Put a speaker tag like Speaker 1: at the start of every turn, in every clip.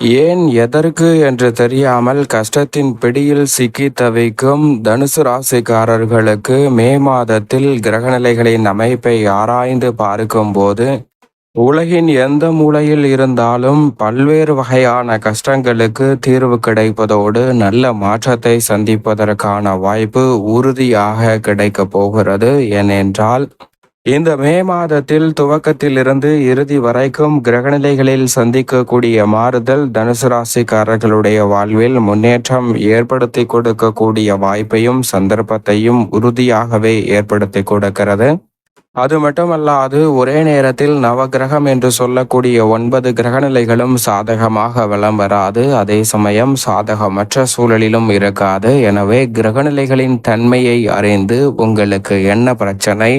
Speaker 1: ஏன் எதற்கு என்று தெரியாமல் கஷ்டத்தின் பிடியில் சிக்கி தவிக்கும் தனுசு ராசிக்காரர்களுக்கு மே மாதத்தில் கிரகநிலைகளின் அமைப்பை ஆராய்ந்து பார்க்கும்போது உலகின் எந்த மூலையில் இருந்தாலும் பல்வேறு வகையான கஷ்டங்களுக்கு தீர்வு கிடைப்பதோடு நல்ல மாற்றத்தை சந்திப்பதற்கான வாய்ப்பு உறுதியாக கிடைக்கப் போகிறது. ஏனென்றால் இந்த மே மாதத்தில் துவக்கத்திலிருந்து இறுதி வரைக்கும் கிரகநிலைகளில் சந்திக்கக்கூடிய மாறுதல் தனுசு ராசிக்காரர்களுடைய வாழ்வில் முன்னேற்றம் ஏற்படுத்தி கொடுக்கக்கூடிய வாய்ப்பையும் சந்தர்ப்பத்தையும் உறுதியாகவே ஏற்படுத்தி கொடுக்கிறது. அது மட்டுமல்லாது ஒரே நேரத்தில் நவகிரகம் என்று சொல்லக்கூடிய ஒன்பது கிரகநிலைகளும் சாதகமாக வலம் வராது. அதே சமயம் சாதகமற்ற சூழலிலும் இருக்காது. எனவே கிரகநிலைகளின் தன்மையை அறிந்து உங்களுக்கு என்ன பிரச்சனை?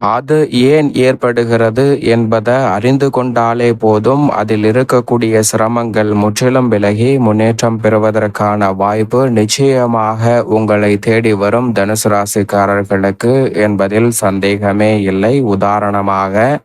Speaker 1: அது ஏன் ஏற்படுகிறது என்பதை அறிந்து கொண்டாலே போதும். அதில் இருக்கக்கூடிய சிரமங்கள் முற்றிலும் விலகி முன்னேற்றம் பெறுவதற்கான வாய்ப்பு நிச்சயமாக உங்களை தேடி வரும் தனுசு ராசிக்காரர்களுக்கு என்பதில் சந்தேகமே இல்லை. உதாரணமாக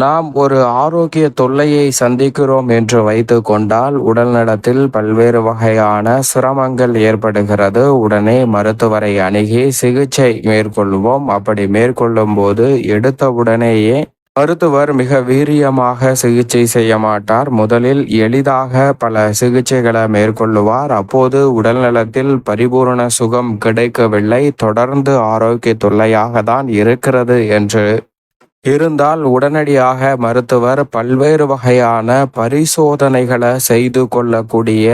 Speaker 1: நாம் ஒரு ஆரோக்கிய தொல்லையை சந்திக்கிறோம் என்று வைத்து கொண்டால் உடல் நலத்தில் பல்வேறு வகையான சிரமங்கள் ஏற்படுகிறது. உடனே மருத்துவரை அணுகி சிகிச்சை மேற்கொள்வோம். அப்படி மேற்கொள்ளும் போது எடுத்த உடனேயே மருத்துவர் மிக வீரியமாக சிகிச்சை செய்ய மாட்டார். முதலில் எளிதாக பல சிகிச்சைகளை மேற்கொள்ளுவார். அப்போது உடல் நலத்தில் பரிபூரண சுகம் கிடைக்கவில்லை. தொடர்ந்து ஆரோக்கிய தொல்லையாக தான் இருக்கிறது என்று இருந்தால் உடனடியாக மருத்துவர் பல்வேறு வகையான பரிசோதனைகளை செய்து கொள்ளக்கூடிய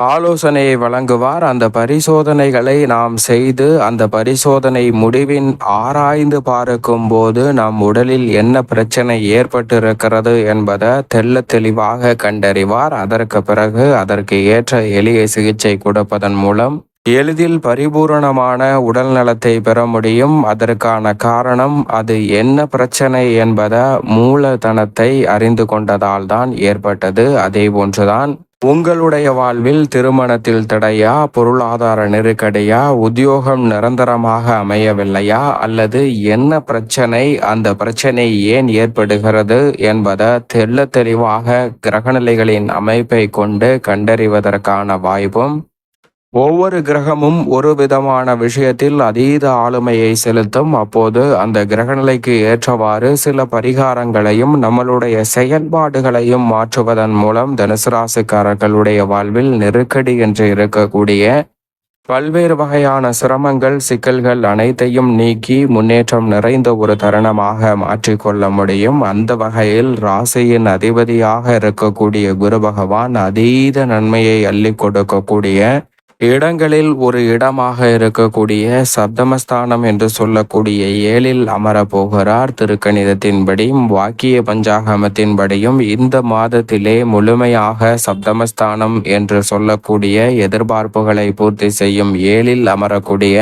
Speaker 1: ஆலோசனையை வழங்குவார். அந்த பரிசோதனைகளை நாம் செய்து அந்த பரிசோதனை முடிவின் ஆராய்ந்து பார்க்கும் போது நம் உடலில் என்ன பிரச்சனை ஏற்பட்டிருக்கிறது என்பதை தெல்ல தெளிவாக கண்டறிவார். அதற்கு பிறகு அதற்கு ஏற்ற எளிய சிகிச்சை கொடுப்பதன் மூலம் எளிதில் பரிபூரணமான உடல் நலத்தை பெற முடியும். அதற்கான காரணம் அது என்ன பிரச்சனை என்பத மூலதனத்தை அறிந்து கொண்டதால் தான் ஏற்பட்டது. அதே போன்றுதான் உங்களுடைய வாழ்வில் திருமணத்தில் தடையா பொருளாதார நெருக்கடியா உத்தியோகம் நிரந்தரமாக அமையவில்லையா அல்லது என்ன பிரச்சனை அந்த பிரச்சனை ஏன் ஏற்படுகிறது என்பதை தெள்ள தெளிவாக கிரகநிலைகளின் அமைப்பை கொண்டு கண்டறிவதற்கான வாய்ப்பும் ஒவ்வொரு கிரகமும் ஒரு விதமான விஷயத்தில் அதீத ஆளுமையை செலுத்தும். அப்போது அந்த கிரகநிலைக்கு ஏற்றவாறு சில பரிகாரங்களையும் நம்மளுடைய செயல்பாடுகளையும் மாற்றுவதன் மூலம் தனுசு ராசிக்காரர்களுடைய வாழ்வில் நெருக்கடி என்று இருக்கக்கூடிய பல்வேறு வகையான சிரமங்கள் சிக்கல்கள் அனைத்தையும் நீக்கி முன்னேற்றம் நிறைந்த ஒரு தருணமாக மாற்றிக்கொள்ள முடியும். அந்த வகையில் ராசியின் அதிபதியாக இருக்கக்கூடிய குரு பகவான் அதீத நன்மையை அள்ளி கொடுக்கக்கூடிய இடங்களில் ஒரு இடமாக இருக்கக்கூடிய சப்தமஸ்தானம் என்று சொல்லக்கூடிய ஏழில் அமரப்போகிறார். திருக்கணிதத்தின்படியும் வாக்கிய பஞ்சாகமத்தின்படியும் இந்த மாதத்திலே முழுமையாக சப்தமஸ்தானம் என்று சொல்லக்கூடிய எதிர்பார்ப்புகளை பூர்த்தி செய்யும் ஏழில் அமரக்கூடிய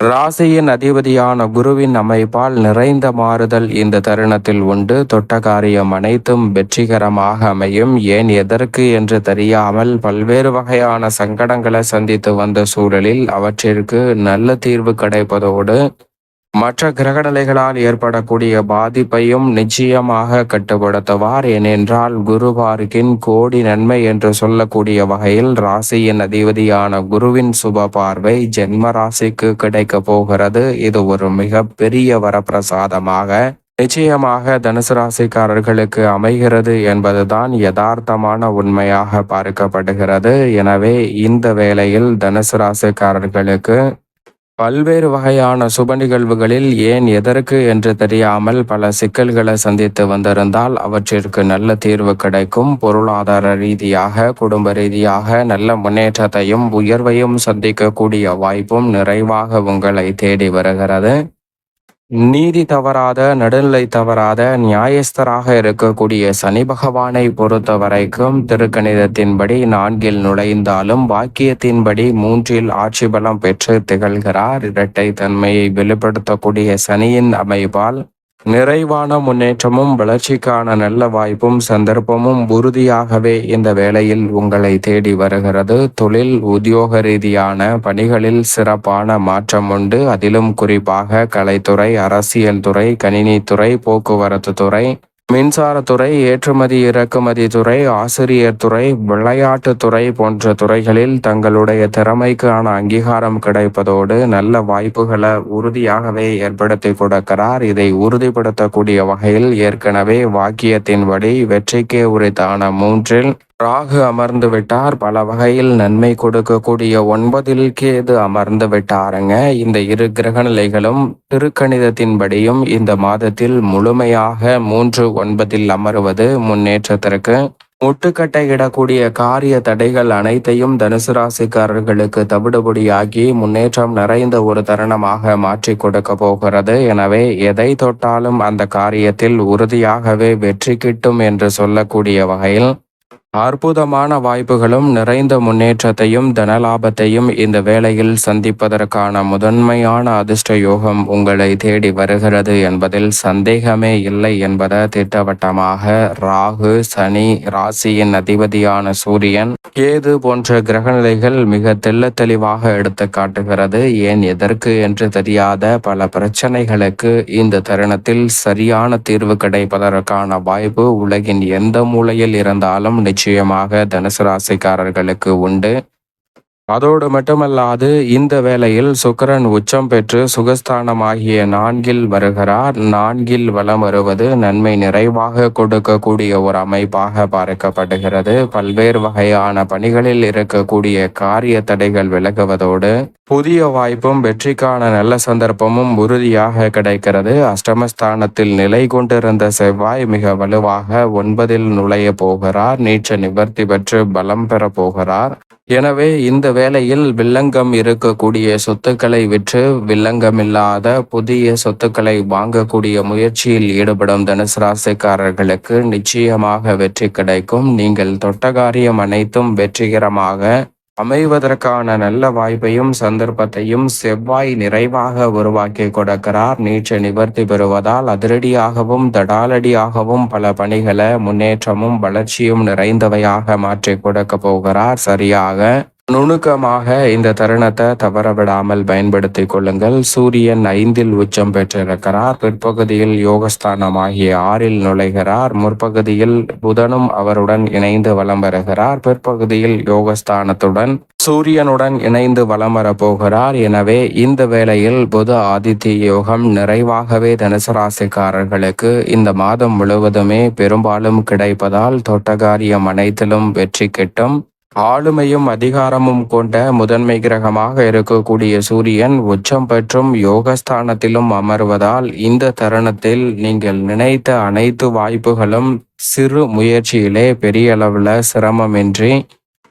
Speaker 1: ராசியின் அதிபதியான குருவின் அமைப்பால் நிறைந்த மாறுதல் இந்த தருணத்தில் உண்டு. தொட்ட காரியம் அனைத்தும் வெற்றிகரமாக அமையும். ஏன் எதற்கு என்று தெரியாமல் பல்வேறு வகையான சங்கடங்களை சந்தித்து வந்த சூழலில் அவற்றிற்கு நல்ல தீர்வு கிடைப்பதோடு மற்ற கிரகநிலைகளால் ஏற்படக்கூடிய பாதிப்பையும் நிச்சயமாக கட்டுப்படுத்துவார். ஏனென்றால் குரு பார்க்கின் கோடி நன்மை என்று சொல்லக்கூடிய வகையில் ராசியின் அதிபதியான குருவின் சுப பார்வை ஜென்ம ராசிக்கு கிடைக்க போகிறது. இது ஒரு மிக பெரிய வரப்பிரசாதமாக நிச்சயமாக தனுசு ராசிக்காரர்களுக்கு அமைகிறது என்பதுதான் யதார்த்தமான உண்மையாக பார்க்கப்படுகிறது. எனவே இந்த வேளையில் தனுசு ராசிக்காரர்களுக்கு பல்வேறு வகையான சுப நிகழ்வுகளில் ஏன் எதற்கு என்று தெரியாமல் பல சிக்கல்களை சந்தித்து வந்திருந்தால் அவற்றிற்கு நல்ல தீர்வு கிடைக்கும். பொருளாதார ரீதியாக குடும்ப ரீதியாக நல்ல முன்னேற்றத்தையும் உயர்வையும் சந்திக்கக்கூடிய வாய்ப்பும் நிறைவாக உங்களை தேடி வருகிறது. நீதி தவறாத நடுநிலை தவறாத நியாயஸ்தராக இருக்கக்கூடிய சனி பகவானை பொறுத்த வரைக்கும் திருக்கணிதத்தின்படி நான்கில் நுழைந்தாலும் வாக்கியத்தின்படி மூன்றில் ஆட்சி பலம் பெற்று திகழ்கிறார். இரட்டை தன்மையை வெளிப்படுத்தக்கூடிய சனியின் அமைப்பால் நிறைவான முன்னேற்றமும் வளர்ச்சிக்கான நல்ல வாய்ப்பும் சந்தர்ப்பமும் உறுதியாகவே இந்த வேளையில் உங்களை தேடி வருகிறது. தொழில் உத்தியோக ரீதியான பணிகளில் சிறப்பான மாற்றம் உண்டு. அதிலும் குறிப்பாக கலைத்துறை அரசியல் துறை கணினித்துறை போக்குவரத்து துறை மின்சாரத்துறை ஏற்றுமதி இறக்குமதி துறை ஆசிரியர் துறை விளையாட்டுத்துறை போன்ற துறைகளில் தங்களுடைய திறமைக்கான அங்கீகாரம் கிடைப்பதோடு நல்ல வாய்ப்புகளை உறுதியாகவே ஏற்படுத்தி கொடுக்கிறார். இதை உறுதிப்படுத்தக்கூடிய வகையில் ஏற்கனவே வாக்கியத்தின்படி வெற்றிக்கே உரித்தான மூன்றில் ராகு அமர்ந்து விட்டார். பல வகையில் நன்மை கொடுக்கக்கூடிய ஒன்பதில் கேது அமர்ந்து விட்டாருங்க. இந்த இரு கிரக நிலைகளும் திருக்கணிதத்தின்படியும் இந்த மாதத்தில் முழுமையாக மூன்று ஒன்பதில் அமருவது முன்னேற்றத்திற்கு முட்டுக்கட்டை இடக்கூடிய காரிய தடைகள் அனைத்தையும் தனுசு ராசிக்காரர்களுக்கு தவிடுபடியாகி முன்னேற்றம் நிறைந்த ஒரு தருணமாக மாற்றி கொடுக்க போகிறது. எனவே எதை தொட்டாலும் அந்த காரியத்தில் உறுதியாகவே வெற்றி கிட்டும் என்று சொல்லக்கூடிய வகையில் அற்புதமான வாய்ப்புகளும் நிறைந்த முன்னேற்றத்தையும் தனலாபத்தையும் இந்த வேளையில் சந்திப்பதற்கான முதன்மையான அதிர்ஷ்ட யோகம் உங்களை தேடி வருகிறது என்பதில் சந்தேகமே இல்லை என்பதை திட்டவட்டமாக ராகு சனி ராசியின் அதிபதியான சூரியன் ஏது போன்ற கிரகநிலைகள் மிக தெள்ள தெளிவாக எடுத்து காட்டுகிறது. ஏன் எதற்கு என்று தெரியாத பல பிரச்சனைகளுக்கு இந்த தருணத்தில் சரியான தீர்வு கிடைப்பதற்கான வாய்ப்பு உலகின் எந்த மூலையில் இருந்தாலும் நிச்சயம் நிச்சயமாக தனுசு ராசிக்காரர்களுக்கு உண்டு. அதோடு மட்டுமல்லாது இந்த வேளையில் சுக்கரன் உச்சம் பெற்று சுகஸ்தானமாகிய நான்கில் வருகிறார். நான்கில் வலம் வருவது நன்மை நிறைவாக கொடுக்கக்கூடிய ஒரு அமைப்பாக பார்க்கப்படுகிறது. பல்வேறு வகையான பணிகளில் இருக்கக்கூடிய காரிய தடைகள் விலகுவதோடு புதிய வாய்ப்பும் வெற்றிக்கான நல்ல சந்தர்ப்பமும் உறுதியாக கிடைக்கிறது. அஷ்டமஸ்தானத்தில் நிலை கொண்டிருந்த செவ்வாய் மிக வலுவாக ஒன்பதில் நுழைய போகிறார். நீச்ச நிவர்த்தி பெற்று பலம் பெற போகிறார். எனவே இந்த வேளையில் வில்லங்கம் இருக்கக்கூடிய சொத்துக்களை விற்று வில்லங்கம் இல்லாத புதிய சொத்துக்களை வாங்கக்கூடிய முயற்சியில் ஈடுபடும் தனுசு ராசிக்காரர்களுக்கு நிச்சயமாக வெற்றி கிடைக்கும். நீங்கள் தொட்டகாரியம் அனைத்தும் வெற்றிகரமாக அமைவதற்கான நல்ல வாய்ப்பையும் சந்தர்ப்பத்தையும் செவ்வாய் நிறைவாக உருவாக்கி கொடுக்கிறார். நீச்ச நிவர்த்தி பெறுவதால் அதிரடியாகவும் தடாலடியாகவும் பல பணிகளை முன்னேற்றமும் வளர்ச்சியும் நிறைந்தவையாக மாற்றி கொடுக்க போகிறார். சரியாக நுணுக்கமாக இந்த தருணத்தை தவறவிடாமல் பயன்படுத்தி கொள்ளுங்கள். சூரியன் ஐந்தில் உச்சம் பெற்றிருக்கிறார். பிற்பகுதியில் யோகஸ்தானம் ஆகிய ஆறில் நுழைகிறார். முற்பகுதியில் புதனும் அவருடன் இணைந்து வலம் வருகிறார். பிற்பகுதியில் யோகஸ்தானத்துடன் சூரியனுடன் இணைந்து வலம் வரப்போகிறார். எனவே இந்த வேளையில் புத ஆதித்ய யோகம் நிறைவாகவே தனுசு ராசிக்காரர்களுக்கு இந்த மாதம் முழுவதுமே பெரும்பாலும் கிடைப்பதால் தொட்டகாரியம் அனைத்திலும் வெற்றி கிட்டும். ஆளுமையும் அதிகாரமும் கொண்ட முதன்மை கிரகமாக இருக்கக்கூடிய சூரியன் உச்சம் பெற்றும் யோகஸ்தானத்திலும் அமர்வதால் இந்த தருணத்தில் நீங்கள் நினைத்த அனைத்து வாய்ப்புகளும் சிறு முயற்சியிலே பெரிய அளவில் சிரமமின்றி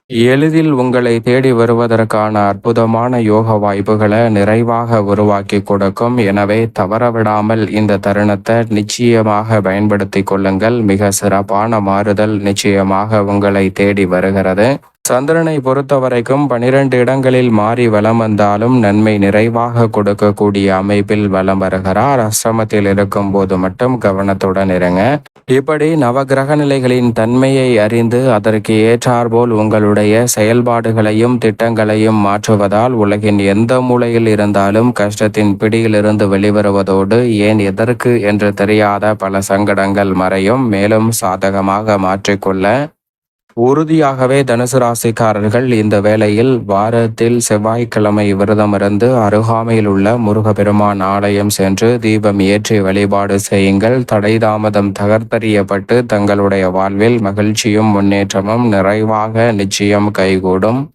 Speaker 1: எளிதில் உங்களை தேடி வருவதற்கான அற்புதமான யோக வாய்ப்புகளை நிறைவாக உருவாக்கி கொடுக்கும். எனவே தவறவிடாமல் இந்த தருணத்தை நிச்சயமாக பயன்படுத்தி கொள்ளுங்கள். மிக சிறப்பான மாறுதல் நிச்சயமாக உங்களை தேடி வருகிறது. சந்திரனை பொறுத்த வரைக்கும் பனிரெண்டு இடங்களில் மாறி வலம் வந்தாலும் நன்மை நிறைவாக கொடுக்கக்கூடிய அமைப்பில் வலம் வருகிறார். அஷ்டமத்தில் இருக்கும் போது மட்டும் கவனத்துடன் இருங்க. இப்படி நவகிரக நிலைகளின் தன்மையை அறிந்து அதற்கு ஏற்றாற்போல் உங்களுடைய செயல்பாடுகளையும் திட்டங்களையும் மாற்றுவதால் உலகின் எந்த மூலையில் இருந்தாலும் கஷ்டத்தின் பிடியிலிருந்து வெளிவருவதோடு ஏன் எதற்கு என்று தெரியாத பல சங்கடங்கள் மறையும். மேலும் சாதகமாக மாற்றிக்கொள்ள உறுதியாகவே தனுசு ராசிக்காரர்கள் இந்த வேளையில் வாரத்தில் செவ்வாய்க்கிழமை விரதமிருந்து அருகாமையில் உள்ள முருகப்பெருமான் ஆலயம் சென்று தீபம் ஏற்றி வழிபாடு செய்யுங்கள். தடை தாமதம் தகர்த்தறியப்பட்டு தங்களுடைய வாழ்வில் மகிழ்ச்சியும் முன்னேற்றமும் நிறைவாக நிச்சயம் கைகூடும்.